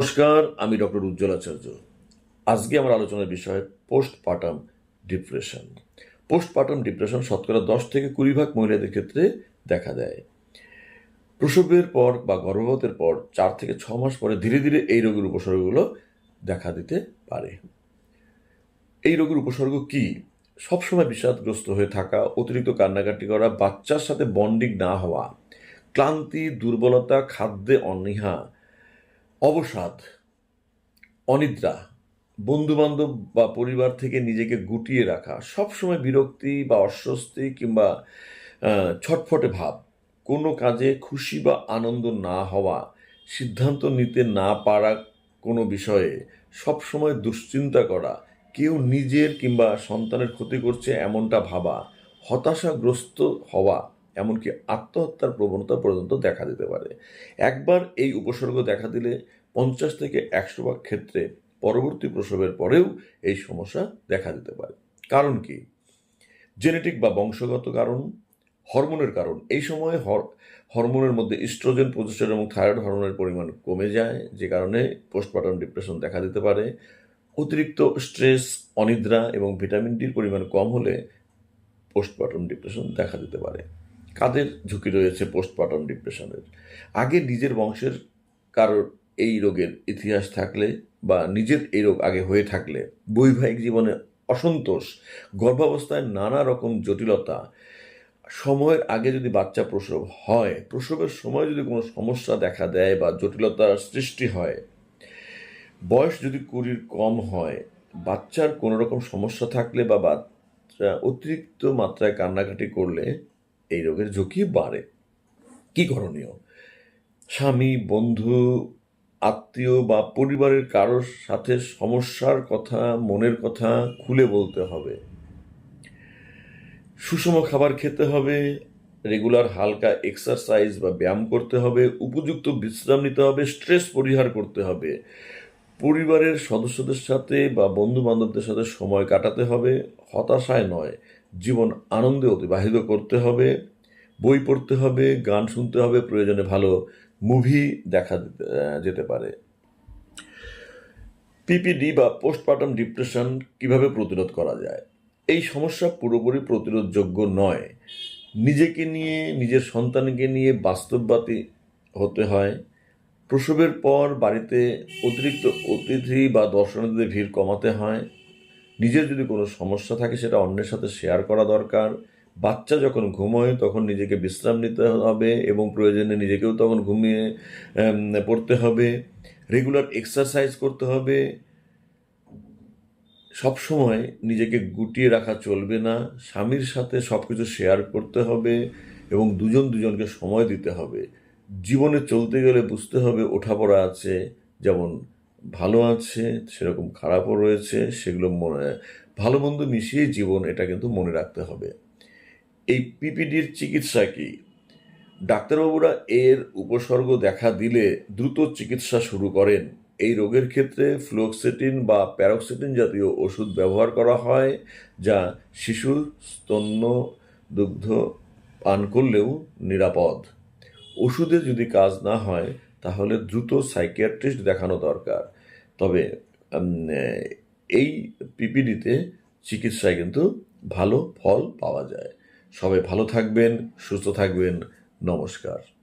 নমস্কার, আমি ডক্টর উজ্জ্বল আচার্য আজকে আমার আলোচনার বিষয় পোস্টপার্টাম ডিপ্রেশন পোস্টপার্টাম ডিপ্রেশন শতকরা দশ থেকে কুড়ি ভাগ মহিলাদের ক্ষেত্রে দেখা দেয়। প্রসবের পর বা গর্ভপাতের পর চার থেকে ছ মাস পরে ধীরে ধীরে এই রোগের উপসর্গগুলো দেখা দিতে পারে। এই রোগের উপসর্গ কি? সবসময় বিষাদগ্রস্ত হয়ে থাকা, অতিরিক্ত কান্নাকাটি করা, বাচ্চার সাথে বন্ডিং না হওয়া, ক্লান্তি, দুর্বলতা, খাদ্যে অনীহা অবসাদ, অনিদ্রা, বন্ধুবান্ধব বা পরিবার থেকে নিজেকে গুটিয়ে রাখা, সবসময় বিরক্তি বা অস্বস্তি কিংবা ছটফটে ভাব, কোনো কাজে খুশি বা আনন্দ না হওয়া, সিদ্ধান্ত নিতে না পারা কোনো বিষয়ে সবসময় দুশ্চিন্তা করা, কেউ নিজের কিংবা সন্তানের ক্ষতি করছে এমনটা ভাবা, হতাশাগ্রস্ত হওয়া এমনকি আত্মহত্যার প্রবণতা পর্যন্ত দেখা দিতে পারে। একবার এই উপসর্গ দেখা দিলে পঞ্চাশ থেকে একশো ভাগ ক্ষেত্রে পরবর্তী প্রসবের পরেও এই সমস্যা দেখা দিতে পারে। কারণ কি? জেনেটিক বা বংশগত কারণ, হরমোনের কারণ। এই সময়ে হর- হরমোনের মধ্যে ইস্ট্রোজেন প্রজেস্টেরন এবং থাইরয়েড হরমোনের পরিমাণ কমে যায়, যে কারণে পোস্টপার্টাম ডিপ্রেশন দেখা দিতে পারে। অতিরিক্ত স্ট্রেস, অনিদ্রা এবং ভিটামিন ডির পরিমাণ কম হলে পোস্টপার্টাম ডিপ্রেশন দেখা দিতে পারে। কাদের ঝুঁকি রয়েছে পোস্টপার্টাম ডিপ্রেশনের আগে নিজের বংশের কারোর এই রোগের ইতিহাস থাকলে বা নিজের এই রোগ আগে হয়ে থাকলে বৈবাহিক জীবনে অসন্তোষ, গর্ভাবস্থায় নানা রকম জটিলতা, সময়ের আগে যদি বাচ্চা প্রসব হয়, প্রসবের সময় যদি কোনো সমস্যা দেখা দেয় বা জটিলতার সৃষ্টি হয়, বয়স যদি কুড়ির কম হয়, বাচ্চার কোনো রকম সমস্যা থাকলে বা বাচ্চা অতিরিক্ত মাত্রায় কান্নাকাটি করলে এই রোগের ঝুঁকি বাড়ে। কি করণীয়? স্বামী, বন্ধু, আত্মীয় বা পরিবারের কারোর সাথে সমস্যার কথা, মনের কথা খুলে বলতে হবে। সুষম খাবার খেতে হবে, রেগুলার হালকা এক্সারসাইজ বা ব্যায়াম করতে হবে, উপযুক্ত বিশ্রাম নিতে হবে, স্ট্রেস পরিহার করতে হবে। পরিবারের সদস্যদের সাথে বা বন্ধু বান্ধবদের সাথে সময় কাটাতে হবে, হতাশায় নয়। জীবন আনন্দে অতিবাহিত করতে হবে, বই পড়তে হবে, গান শুনতে হবে, প্রয়োজনে ভালো মুভি দেখা যেতে পারে। পিপিডি বা পোস্টপার্টাম ডিপ্রেশন কীভাবে প্রতিরোধ করা যায়? এই সমস্যা পুরোপুরি প্রতিরোধযোগ্য নয়। নিজেকে নিয়ে, নিজের সন্তানকে নিয়ে বাস্তববাদী হতে হয়। প্রসবের পর বাড়িতে অতিরিক্ত অতিথি বা দর্শনার্থীদের ভিড় কমাতে হয়। নিজের যদি কোনো সমস্যা থাকে সেটা অন্যের সাথে শেয়ার করা দরকার। বাচ্চা যখন ঘুমোয় তখন নিজেকে বিশ্রাম নিতে হবে এবং প্রয়োজনে নিজেকেও তখন ঘুমিয়ে পড়তে হবে। রেগুলার এক্সারসাইজ করতে হবে। সব সময় নিজেকে গুটিয়ে রাখা চলবে না। স্বামীর সাথে সব কিছু শেয়ার করতে হবে এবং দুজন দুজনকে সময় দিতে হবে। জীবনে চলতে গেলে বুঝতে হবে ওঠাপড়া আছে। যেমন ভালো আছে, সেরকম খারাপও রয়েছে, সেগুলো মনে, ভালো মন্দ মিশিয়ে জীবন এটা কিন্তু মনে রাখতে হবে। এই পিপিডির চিকিৎসা কি? ডাক্তারবাবুরা এর উপসর্গ দেখা দিলে দ্রুত চিকিৎসা শুরু করেন। এই রোগের ক্ষেত্রে ফ্লোক্সেটিন বা প্যারক্সিটিন জাতীয় ওষুধ ব্যবহার করা হয়, যা শিশুর স্তন্য দুগ্ধ পান করলেও নিরাপদ। ওষুধে যদি কাজ না হয় তাহলে দ্রুত সাইকিয়াট্রিস্ট দেখানো দরকার। তবে এই পিপিডিতে চিকিৎসায় কিন্তু ভালো ফল পাওয়া যায়। সবাই ভালো থাকবেন, সুস্থ থাকবেন। নমস্কার।